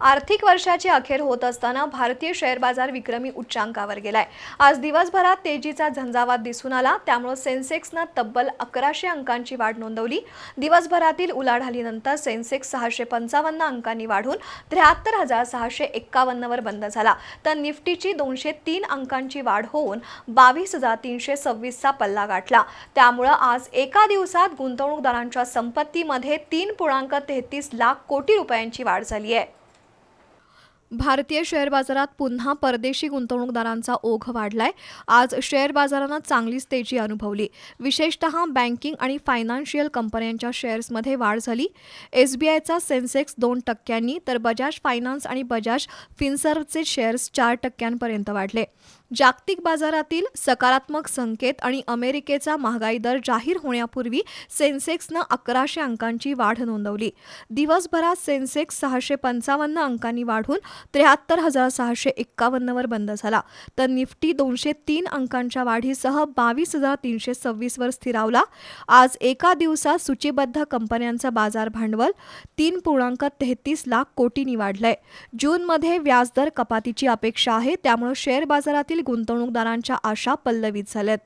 आर्थिक वर्षाची अखेर होत असताना भारतीय शेअर बाजार विक्रमी उच्चांकावर गेलाय. आज दिवसभरात तेजीचा झंझावात दिसून आला. त्यामुळे सेन्सेक्सनं तब्बल अकराशे अंकांची वाढ नोंदवली. दिवसभरातील उलाढालीनंतर सेन्सेक्स सहाशे पंचावन्न अंकांनी वाढून त्र्याहत्तर हजार सहाशे एक्कावन्नवर बंद झाला. तर निफ्टीची दोनशे तीन अंकांची वाढ होऊन बावीस हजार तीनशे सव्वीसचा पल्ला गाठला. त्यामुळं आज एका दिवसात गुंतवणूकदारांच्या संपत्तीमध्ये तीन पूर्णांक तेहतीस लाख कोटी रुपयांची वाढ झाली आहे. भारतीय शेअर बाजारात पुन्हा परदेशी गुंतवणूकदारांचा ओघ वाढलाय. आज शेअर बाजारानं चांगलीच तेजी अनुभवली. विशेषतः बँकिंग आणि फायनान्शियल कंपन्यांच्या शेअर्समध्ये वाढ झाली. एस बी आयचा सेन्सेक्स दोन टक्क्यांनी तर बजाज फायनान्स आणि बजाज फिन्सर्वचे शेअर्स चार टक्क्यांपर्यंत वाढले. जागतिक बाजारातील सकारात्मक संकेत आणि अमेरिकेचा महागाई दर जाहीर होण्यापूर्वी सेन्सेक्सनं अकराशे अंकांची वाढ नोंदवली. दिवसभरात सेन्सेक्स सहाशे पंचावन्न अंकांनी वाढून त्र्याहत्तर हजार सहाशे एक्कावन्नवर बंद झाला. तर निफ्टी दोनशे तीन अंकांच्या वाढीसह बावीस हजार तीनशे सव्वीसवर स्थिरावला. आज एका दिवसात सूचीबद्ध कंपन्यांचं बाजार भांडवल तीन पूर्णांक तेहतीस लाख कोटींनी वाढलंय. जूनमध्ये व्याजदर कपातीची अपेक्षा आहे त्यामुळे शेअर बाजारातील गुंतवणूकदारांच्या आशा पल्लवित झाल्यात.